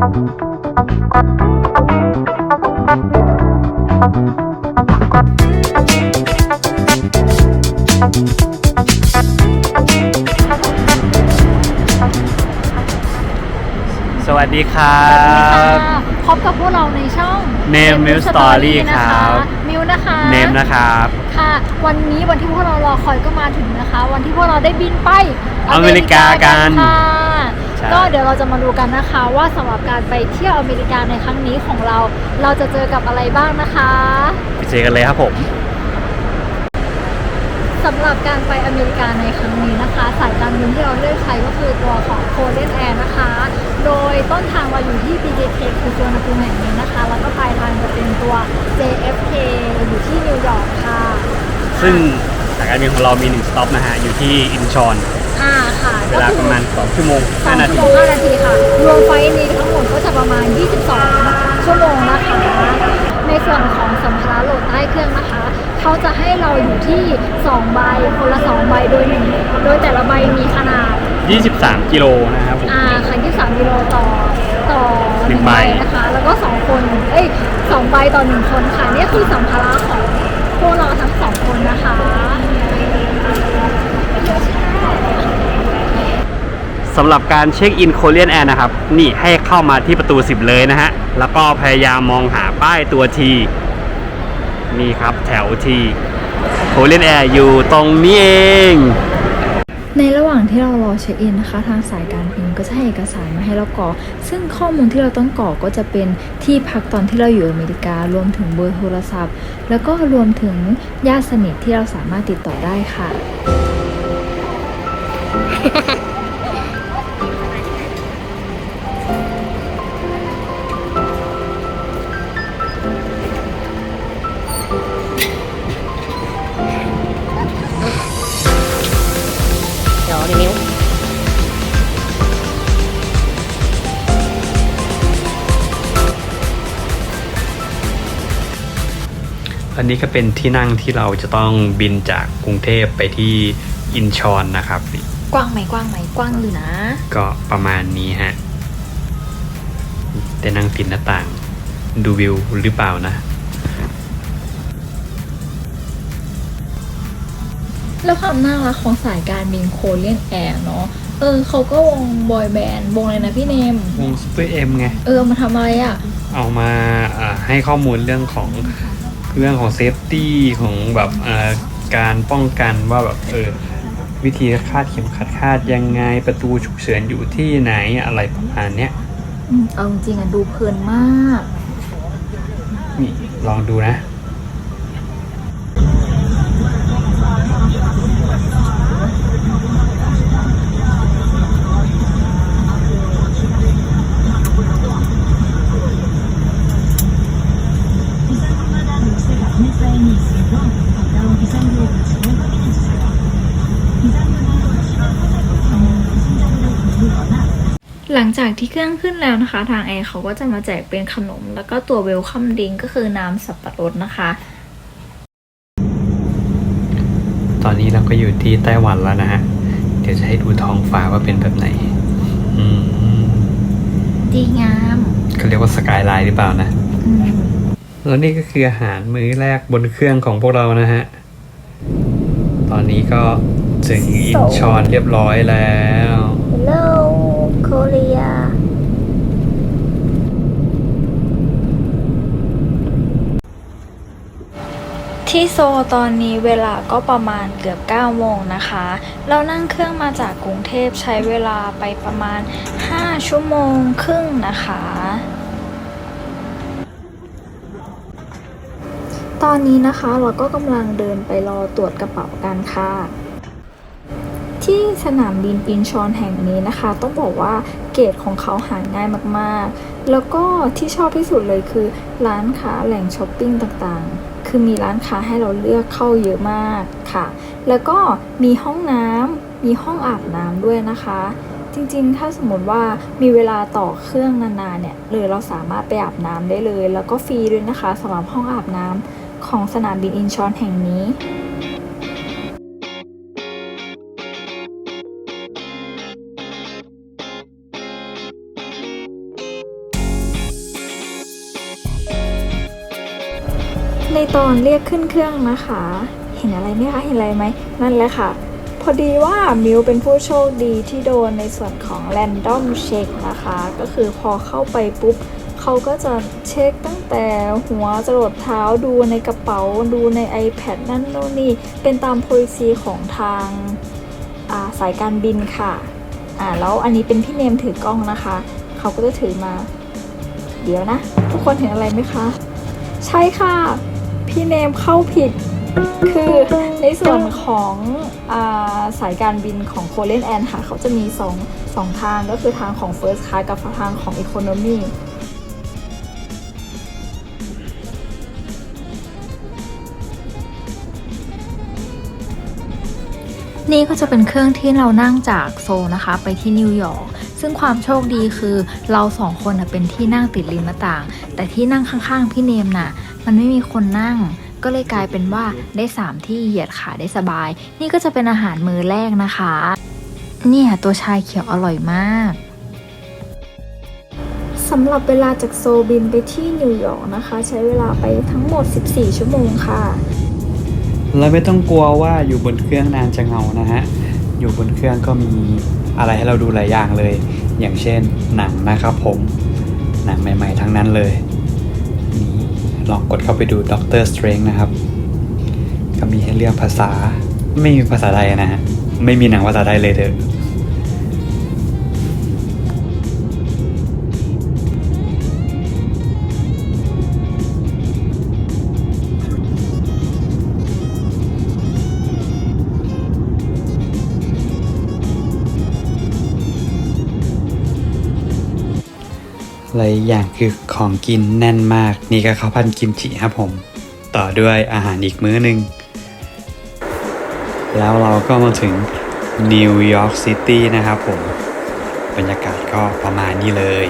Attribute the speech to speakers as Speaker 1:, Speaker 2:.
Speaker 1: สวัสดีครั
Speaker 2: สวัสดี
Speaker 1: บ
Speaker 2: ค่ะพบกับพวกเราในช่อง
Speaker 1: Name Milk Story ครับ
Speaker 2: มิวนะคะ
Speaker 1: เนมนะครับ
Speaker 2: ค่ะ วันนี้วันที่พวกเรารอคอยก็มาถึงนะคะ วันที่พวกเราได้บินไป
Speaker 1: อเมริกากัน
Speaker 2: ค่ะ
Speaker 1: ใช่
Speaker 2: ก็เดี๋ยวเราจะมาดูกันนะคะว่าสำหรับการไปเที่ยวอเมริกาในครั้งนี้ของเรา เราจะเจอกับอะไรบ้างนะคะ
Speaker 1: ไปเจอกันเลยครับผม
Speaker 2: สำหรับการไปอเมริกาในครั้งนี้นะคะ สายการบินที่เราเลือกใช้ก็คือตัวของโคเ e นแอร์นะคะ โดยต้นทางเราอยู่ที่ BJK คือสุวรรณภูมิแห่งนี้นะคะ แล้วก็ปลายทางจะเป็นตัว JFK อยู่ที่นิวยอร์กค่ะ
Speaker 1: ซึ่งสายการบินของเรามีหนึ่งสต็อปนะฮะ อยู่ที่อินชอน
Speaker 2: อ่าค่ะ
Speaker 1: เวลาประมาณ 2 ชั่วโมง
Speaker 2: สอง
Speaker 1: 5นา
Speaker 2: ชั่
Speaker 1: ที
Speaker 2: วโมงห้านาทีค่ะ รวมไฟล์นี้ทั้งหมดก็จะประมาณ 22 ชั่วโมงนะคะ ในส่วนของสัมภาระโหลดใต้เครื่องนะคะ เขาจะให้เราอยู่ที่2ใบคนละ2ใบโดยหนึ่งโดยแต่ละใบมีขนาด
Speaker 1: 23 กิโลนะครับผม
Speaker 2: อ่าค่ะ23กิโลต่อต่อ
Speaker 1: หนึ่งใบ
Speaker 2: นะคะ แล้วก็ 2 คน เอ้ย2ใบต่อ 1 คนค่ะ นี่คือสัมภาระของพวกเราทั้ง 2 คนนะคะ
Speaker 1: สำหรับการเช็คอินโคเรียนแอร์นะครับ นี่ให้เข้ามาที่ประตู 10 เลยนะฮะ แล้วก็พยายามมองหาป้ายตัวทีนี่ครับแถวทีโคเรียนแอร์อยู่ตรงนี้เอง
Speaker 3: ในระหว่างที่เรารอเช็คอินนะคะ ทางสายการบินก็จะให้เอกสารมาให้เรากรอกซึ่งข้อมูลที่เราต้องกรอกก็จะเป็นที่พักตอนที่เราอยู่อเมริกา รวมถึงเบอร์โทรศัพท์ แล้วก็รวมถึงญาติสนิทที่เราสามารถติดต่อได้ค่ะ
Speaker 1: อันนี้ก็เป็นที่นั่งที่เราจะต้องบินจากกรุงเทพไปที่อินชอนนะครับนี่
Speaker 2: กว้างไหมกว้างไหมกว้างอยู่นะ
Speaker 1: ก็ประมาณนี้ฮะได้นั่งติดหน้าต่าง ดูวิวหรือเปล่านะ
Speaker 3: แล้วความน่ารักของสายการบินโคเรียนแอร์เนาะเออเขาก็วงบอยแบนด์วงอะไรนะพี่เนม
Speaker 1: วงซูเปอร์เอ็มไง
Speaker 3: เออมาทำอะไรอะ่ะ
Speaker 1: เอามาอ่าให้ข้อมูลเรื่องของ เรื่องของเซฟตี้ของแบบอ่าการป้องกันว่าแบบเออวิธีคาดเข็มขัดคาดยังไงประตูฉุกเฉินอยู่ที่ไหนอะไรประมาณเนี้ย
Speaker 3: อืมเอาจริงๆอะดูเพลินมาก
Speaker 1: นี่ลองดูนะ
Speaker 3: หลังจากที่เครื่องขึ้นแล้วนะคะ ทางแอร์เขาก็จะมาแจกเป็นขนม แล้วก็ตัวเวลคัมดิงก็คือน้ำสับปะรดนะคะ
Speaker 1: ตอนนี้เราก็อยู่ที่ไต้หวันแล้วนะฮะ เดี๋ยวจะให้ดูท้องฟ้าว่าเป็นแบบไหน อืม
Speaker 3: ดีงาม
Speaker 1: เขาเรียกว่าสกายไลน์หรือเปล่านะ
Speaker 3: อืม
Speaker 1: แล้วนี่ก็คืออาหารมื้อแรกบนเครื่องของพวกเรานะฮะ ตอนนี้ก็ถึงอินชอนเรียบร้อยแล้ว
Speaker 3: ที่โซตอนนี้เวลาก็ประมาณเกือบ 9 โมงนะคะ เรานั่งเครื่องมาจากกรุงเทพใช้เวลาไปประมาณ 5 ชั่วโมงครึ่งนะคะ ตอนนี้นะคะเราก็กำลังเดินไปรอตรวจกระเป๋ากันค่ะ ที่สนามบินอินชอนแห่งนี้นะคะ ต้องบอกว่าเกรดของเขาหาง่ายมากๆ แล้วก็ที่ชอบที่สุดเลยคือ ร้านค้าแหล่งช้อปปิ้งต่างๆ คือมีร้านค้าให้เราเลือกเข้าเยอะมากค่ะ แล้วก็มีห้องน้ำมีห้องอาบน้ำด้วยนะคะ จริงๆ ถ้าสมมติว่ามีเวลาต่อเครื่องนานๆเนี่ยเลยเราสามารถไปอาบน้ำได้เลย แล้วก็ฟรีด้วยนะคะสำหรับห้องอาบน้ำของสนามบินอินชอนแห่งนี้ ในตอนเรียกขึ้นเครื่องนะคะ เห็นอะไรไหมคะ เห็นอะไรไหม นั่นแหละค่ะ พอดีว่ามิวเป็นผู้โชคดีที่โดนในส่วนของ Random Check นะคะ ก็คือพอเข้าไปปุ๊บ เขาก็จะเช็คตั้งแต่หัวจรดเท้าดูในกระเป๋าดูใน iPad นั่นโน่นนี่ เป็นตาม policy ของทางาสายการบินค่ะอ่าแล้วอันนี้เป็นพี่เนมถือกล้องนะคะ เขาก็จะถือมา เดี๋ยวนะ ทุกคนเห็นอะไรไหมคะ ใช่ค่ะ พี่เนมเข้าผิด คือในส่วนของอาสายการบินของโคเลนแอนค่ะ เขาจะมีสองสองทางก็คือทางของ First Class กับทางของ Economy
Speaker 4: นี่ก็จะเป็นเครื่องที่เรานั่งจากโซลนะคะ ไปที่นิวยอร์ก ซึ่งความโชคดีคือเราสองคนน่ะเป็นที่นั่งติดริมหน้าต่าง แต่ที่นั่งข้างๆพี่เนมน่ะ มันไม่มีคนนั่ง ก็เลยกลายเป็นว่าได้ 3 ที่เหยียดขาได้สบาย นี่ก็จะเป็นอาหารมื้อแรกนะคะ เนี่ยตัวชายเขียวอร่อยมาก
Speaker 3: สำหรับเวลาจากโซลบินไปที่นิวยอร์กนะคะ ใช้เวลาไปทั้งหมด 14 ชั่วโมงค่ะ
Speaker 1: แล้วไม่ต้องกลัวว่าอยู่บนเครื่องนานจะเหงานะฮะ อยู่บนเครื่องก็มี อะไรให้เราดูหลายอย่างเลย อย่างเช่นหนังนะครับผม หนังใหม่ ๆ ทั้งนั้นเลยนี่ลองกดเข้าไปดู Doctor Strange นะครับ ก็มีให้เลือกภาษา ไม่มีภาษาไทยนะฮะ ไม่มีหนังภาษาไทยเลยเถอะ อะไรอีกอย่างคือของกินแน่นมาก นี่ก็ข้าวพันกิมจิครับผม ต่อด้วยอาหารอีกมื้อหนึ่ง แล้วเราก็มาถึงนิวยอร์กซิตี้นะครับผม บรรยากาศก็ประมาณนี้เลย